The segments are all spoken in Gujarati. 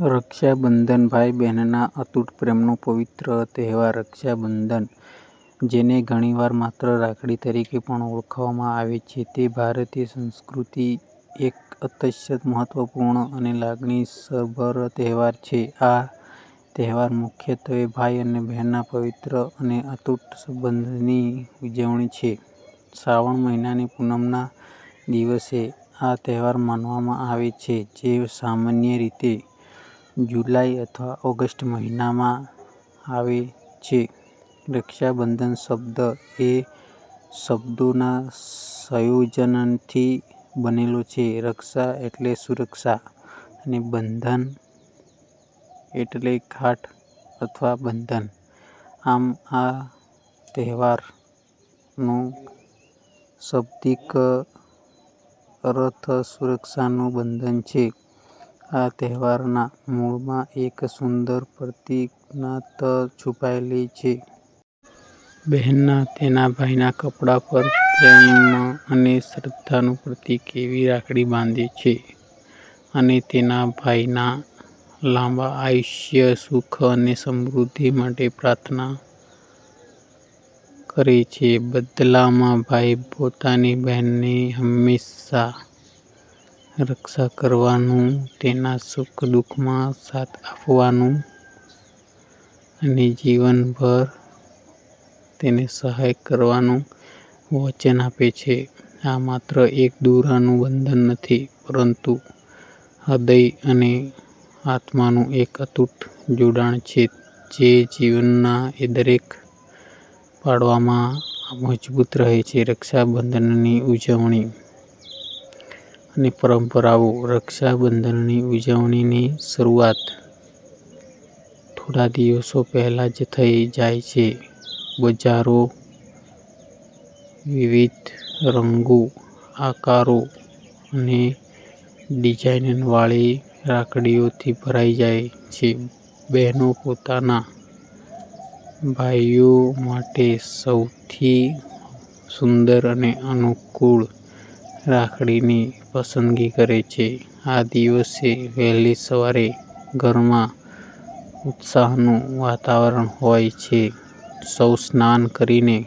રક્ષાબંધન ભાઈ બહેનના અતૂટ પ્રેમનો પવિત્ર તહેવાર રક્ષાબંધન, જેને ઘણીવાર માત્ર રાખડી તરીકે પણ ઓળખવામાં આવે છે, તે ભારતીય સંસ્કૃતિનો એક અત્યંત મહત્વપૂર્ણ અને લાગણીસભર તહેવાર છે. આ તહેવાર મુખ્યત્વે ભાઈ અને બહેનના પવિત્ર અને અતૂટ સંબંધની ઉજવણી છે. શ્રાવણ મહિનાની પૂનમના દિવસે આ તહેવાર મનાવવામાં આવે છે, જે સામાન્ય રીતે જુલાઈ અથવા ઓગસ્ટ મહિનામાં આવે છે. રક્ષાબંધન શબ્દ એ શબ્દોના સંયોજનથી બનેલો છે. રક્ષા એટલે સુરક્ષા અને બંધન એટલે ગાંઠ અથવા બંધન. આમ, આ તહેવારનો શાબ્દિક અર્થ સુરક્ષાનું બંધન છે. આ તહેવારના મૂળમાં એક સુંદર પ્રતીકાત્મકતા છુપાયેલી છે. બહેનના તેના ભાઈના કપડા પર પ્રેમ અને શ્રદ્ધાનું પ્રતીક એવી રાખડી બાંધે છે અને તેના ભાઈના લાંબા આયુષ્ય, સુખ અને સમૃદ્ધિ માટે પ્રાર્થના કરે છે. બદલામાં, ભાઈ પોતાની બહેનને હંમેશા રક્ષા કરવાનું, તેના સુખ-દુઃખમાં સાથ આપવાનું અને જીવનભર તેને સહાય કરવાનું વચન આપે છે. આ માત્ર એક દૂરાનું બંધન નથી, પરંતુ હૃદય અને આત્માનું એક અતૂટ જોડાણ છે, જે જીવનના એ દરેક પાડવામાં મજબૂત રહે છે. રક્ષાબંધનની ઉજવણી અને પરંપરાઓ રક્ષાબંધનની ઉજવણીની શરૂઆત થોડા દિવસો પહેલાં જ થઈ જાય છે. બજારો વિવિધ રંગો, આકારો અને ડિઝાઇનવાળી રાખડીઓથી ભરાઈ જાય છે. બહેનો પોતાના ભાઈઓ માટે સૌથી સુંદર અને અનુકૂળ રાખડીની પસંદગી કરે છે. આ દિવસે વહેલી સવારે ઘરમાં ઉત્સાહનું વાતાવરણ હોય છે. સૌ સ્નાન કરીને,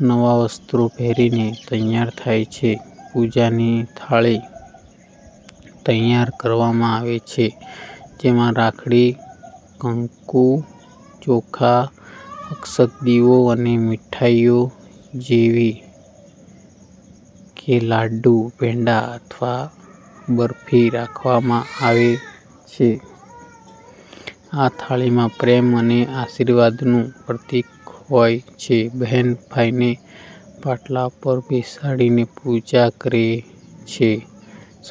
નવા વસ્ત્રો પહેરીને તૈયાર થાય છે. પૂજાની થાળી તૈયાર કરવામાં આવે છે, જેમાં રાખડી, કંકુ, ચોખા, અક્ષત, દીવો અને મીઠાઈઓ જેવી કે લાડુ, પેંડા અથવા બરફી રાખવામાં આવે છે. આ થાળીમાં પ્રેમ અને આશીર્વાદનું પ્રતીક હોય છે. બહેન ભાઈને પાટલા પર બેસાડીને પૂજા કરે છે.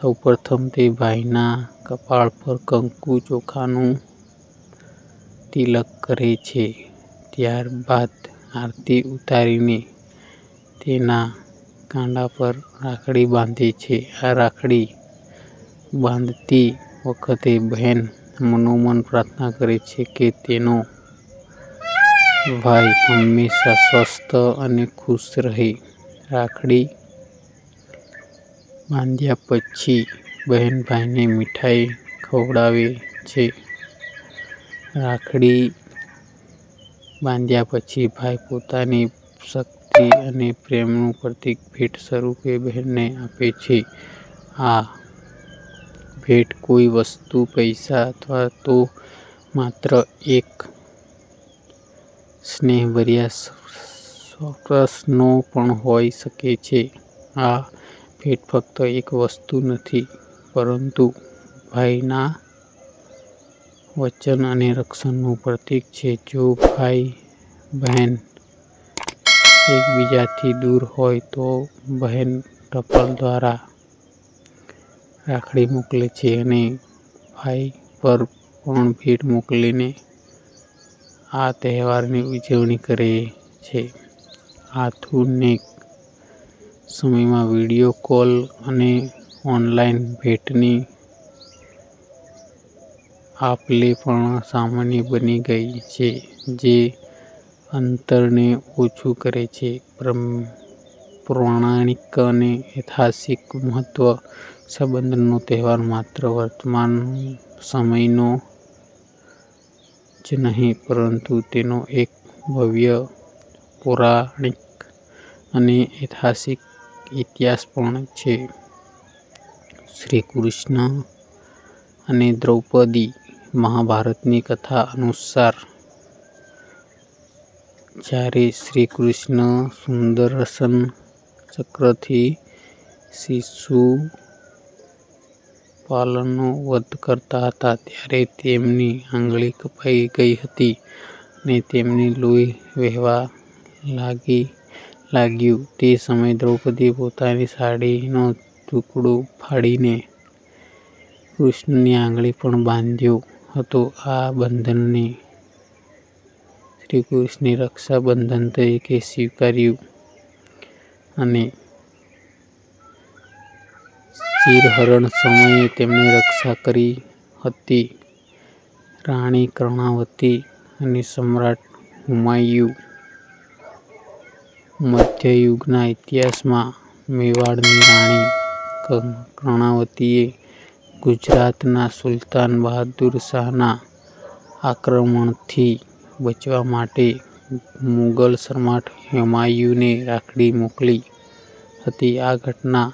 સૌપ્રથમ, તે ભાઈના કપાળ પર કંકુ-ચોખાનું તિલક કરે છે. ત્યારબાદ આરતી ઉતારીને તેના કાંડા પર રાખડી બાંધે છે. આ રાખડી બાંધતી વખતે, બહેન મનોમન પ્રાર્થના કરે છે કે તેનો ભાઈ હંમેશા સ્વસ્થ અને ખુશ રહે. રાખડી બાંધ્યા પછી, બહેન ભાઈને મીઠાઈ ખવડાવે છે. રાખડી બાંધ્યા પછી, ભાઈ પોતાની શક્તિ અને પ્રેમનું પ્રતીક ભેટ સ્વરૂપે બહેનને આપે છે. આ ભેટ કોઈ વસ્તુ, પૈસા અથવા તો માત્ર એક સ્નેહભર્યા સ્પર્શનો પણ હોઈ શકે છે. આ ભેટ ફક્ત એક વસ્તુ નથી, પરંતુ ભાઈના વચન અને રક્ષણનું પ્રતીક છે. જો ભાઈ-બહેન એકબીજાથી દૂર હોય, તો બહેન ટપાલ દ્વારા રાખડી મોકલે છે અને ભાઈ પર પણ ભેટ મોકલીને આ તહેવારની ઉજવણી કરે છે. આધુનિક સમયમાં વીડિયો કોલ અને ઓનલાઈન ભેટની આપ-લે પણ સામાન્ય બની ગઈ છે, જે અંતરને ઓછું કરે છે. પૌરાણિક અને ઐતિહાસિક મહત્વ સંબંધનો તહેવાર માત્ર વર્તમાન સમયનો જ નહીં, પરંતુ તેનો એક ભવ્ય, પૌરાણિક અને ઐતિહાસિક ઇતિહાસ પણ છે. શ્રી કૃષ્ણ અને દ્રૌપદી મહાભારતની કથા અનુસાર જ્યારે શ્રી કૃષ્ણ સુદર્શન ચક્રથી શિશુપાલનો વધ કરતા હતા, ત્યારે તેમની આંગળી કપાઈ ગઈ હતી અને તેમની લોહી વહેવા લાગી લાગ્યું. તે સમયે દ્રૌપદીએ પોતાની સાડીનો ટુકડો ફાડીને કૃષ્ણની આંગળી પણ બાંધ્યો હતો. આ બંધનને શ્રીકૃષ્ણે રક્ષાબંધન તરીકે સ્વીકાર્યું અને ચીરહરણ સમયે તેમની રક્ષા કરી હતી. રાણી કર્ણાવતી અને સમ્રાટ હુમાયું મધ્યયુગના ઇતિહાસમાં મેવાડની રાણી કર્ણાવતીએ ગુજરાતના સુલતાન બહાદુર શાહના આક્રમણથી બચવા માટે મુગલ સમ્રાટ હુમાયુને રાખડી મોકલી હતી. આ ઘટના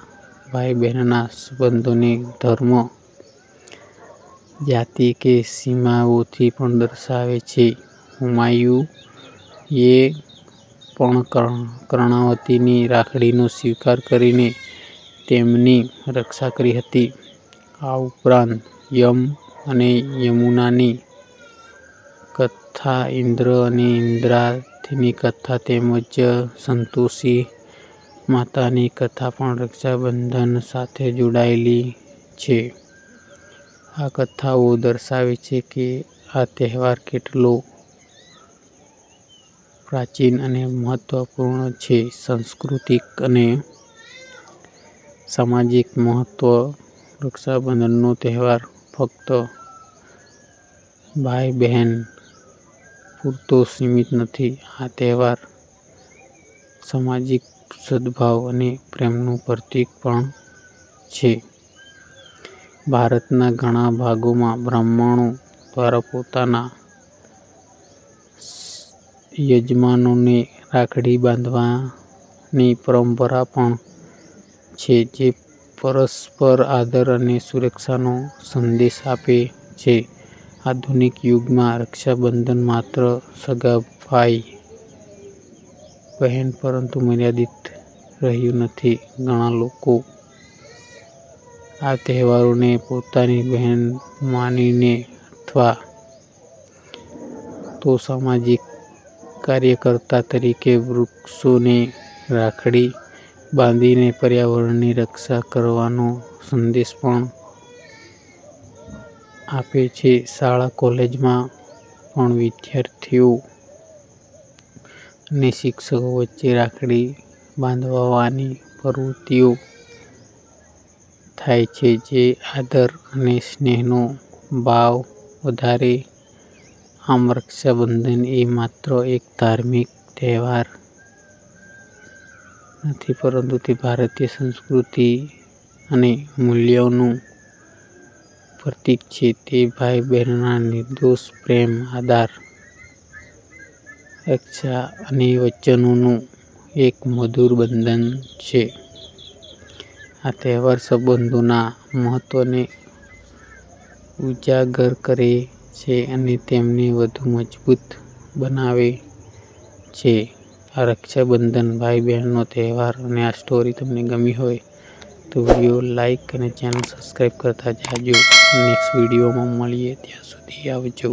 ભાઈ-બહેનના સંબંધોને ધર્મ, જાતિ કે સીમાઓથી પણ દર્શાવે છે. હુમાયુએ પણ કર્ણાવતીની રાખડીનો સ્વીકાર કરીને તેમની રક્ષા કરી હતી. આ ઉપરાંત યમ અને યમુનાની કથા, ઇન્દ્ર અને ઇન્દ્રાથીની કથા તેમજ સંતોષી માતાની કથા પણ રક્ષાબંધન સાથે જોડાયેલી છે. આ કથાઓ દર્શાવે છે કે આ તહેવાર કેટલો પ્રાચીન અને મહત્વપૂર્ણ છે. સાંસ્કૃતિક અને સામાજિક મહત્વ રક્ષાબંધનનો તહેવાર ફક્ત ભાઈ-બહેન પૂરતો સીમિત નથી. આ તહેવાર સામાજિક સદભાવ અને પ્રેમનું પ્રતીક પણ છે. ભારતના ઘણા ભાગોમાં બ્રાહ્મણો દ્વારા પોતાના યજમાનોને રાખડી બાંધવાની પરંપરા પણ છે, જે પરસ્પર આદર અને સુરક્ષાનો સંદેશ આપે છે. આધુનિક યુગમાં રક્ષાબંધન માત્ર સગા ભાઈ-બહેન પરંતુ મર્યાદિત રહ્યું નથી. ઘણા લોકો આ તહેવારોને પોતાની બહેન માનીને અથવા તો સામાજિક કાર્યકર્તા તરીકે વૃક્ષોને રાખડી બાંધીને પર્યાવરણની રક્ષા કરવાનો સંદેશ પણ આપે છે. શાળા કોલેજમાં પણ વિદ્યાર્થીઓ અને શિક્ષકો વચ્ચે રાખડી બાંધવાની પ્રવૃત્તિઓ થાય છે, જે આદર અને સ્નેહનો ભાવ વધારે આમ, રક્ષાબંધન એ માત્ર એક ધાર્મિક તહેવાર નથી પરંતુ તે ભારતીય સંસ્કૃતિ અને મૂલ્યોનું પ્રતીક છે. તે ભાઈ-બહેનના નિર્દોષ પ્રેમ, આદર, રક્ષા અને વચનોનું એક મધુર બંધન છે. આ તહેવાર સંબંધોના મહત્વને ઉજાગર કરે છે અને તેમને વધુ મજબૂત બનાવે છે. આ રક્ષાબંધન ભાઈ-બહેનનો તહેવાર અને આ સ્ટોરી તમને ગમી હોય તો વીડિયો લાઈક અને ચેનલ સબસ્ક્રાઈબ કરતા જાજો. નેક્સ્ટ વિડીયોમાં મળીએ ત્યાં સુધી આવજો.